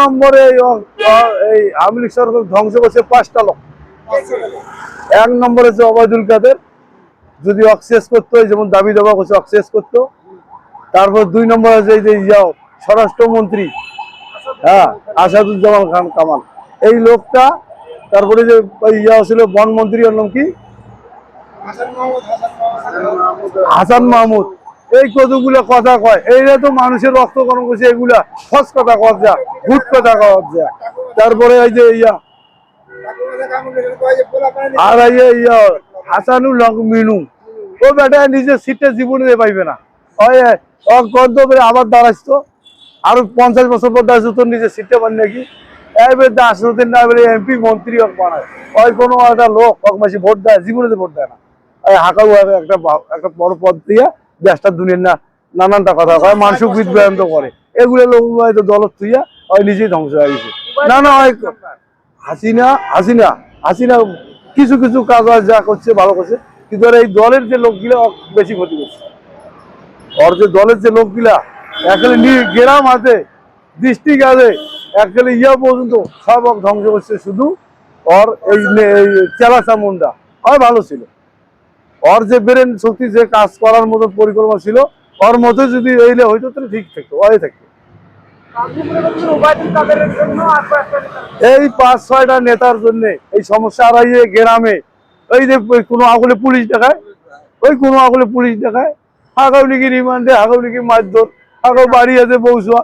নম্বরে এই আওয়ামী সরকার ধ্বংস করছে পাঁচটা লোক। এক নম্বরে হচ্ছে অবায়দুল কাদের, যদি অক্সেস করতো যেমন দাবি দাবা করছে অক্সেস করতো। তারপর দুই নম্বর আছে এই যে ইয়াও স্বরাষ্ট্রমন্ত্রী হ্যাঁ আসাদুজ্জামান খান কামাল। এই লোকটা, তারপরে যে ইয়া ছিল বনমন্ত্রী ওর নাম কি? হাসান মাহমুদ। এই কতগুলো কথা কয়? এইটা তো মানুষের রক্ত গরম করছে, এগুলা ফস কথা কওয়া যা ভুট কথা কওয়া যা। তারপরে এই যে ইয়া, আর এই ইয়া, হাসানুল হক মিনু। ও বেটা নিজের সিটটা জীবনে পাইবে না। গন্তব্যে আবার দাঁড়াইতো আরও পঞ্চাশ বছর পর দাঁড়াইছো তোর নিজের সিটটা বান নাকি। এবার দাস না বলে এমপি, মন্ত্রী হোক বানায়। ওই কোনো একটা লোক, হোক মাসি ভোট দেয়, জীবনে ভোট দেয় না। হাঁকাউ একটা একটা বড় পদ দিয়ে দেশটা দুনিয়ার না নানানটা কথা কয় মানসিক বিভ্রান্ত করে। এগুলো লোক হয়তো দলত থুইয়া ওই নিজেই ধ্বংস হয়ে গেছে। না না ওই হাসিনা হাসিনা হাসিনা কিছু কিছু কাজ হয় যা করছে ভালো করছে কিন্তু এই দলের যে লোকগুলো বেশি ক্ষতি করছে। ওর যে দলের যে লোকগুলা এখানে গ্রাম আছে ডিস্ট্রিক্ট আছে এখানে ইয়া পর্যন্ত সব ধ্বংস করছে শুধু ওর এই চেলা মুন্ডা। আর ভালো ছিল। ওর যে ব্রেন শক্তি যে কাজ করার মতো পরিকল্পনা ছিল ওর মতো যদি এইলে হইতো তাহলে ঠিক থাকতো ওই থাকতো? এই পাঁচ ছয়টা নেতার জন্য এই সমস্যা আর গ্রামে ওই যে কোনো আগলে পুলিশ দেখায় ওই কোনো আগলে পুলিশ দেখায় হাগাউলিকে রিমান্ডে হাগাউলিকে মারধর হাগাও বাড়ি আছে বৌসুয়া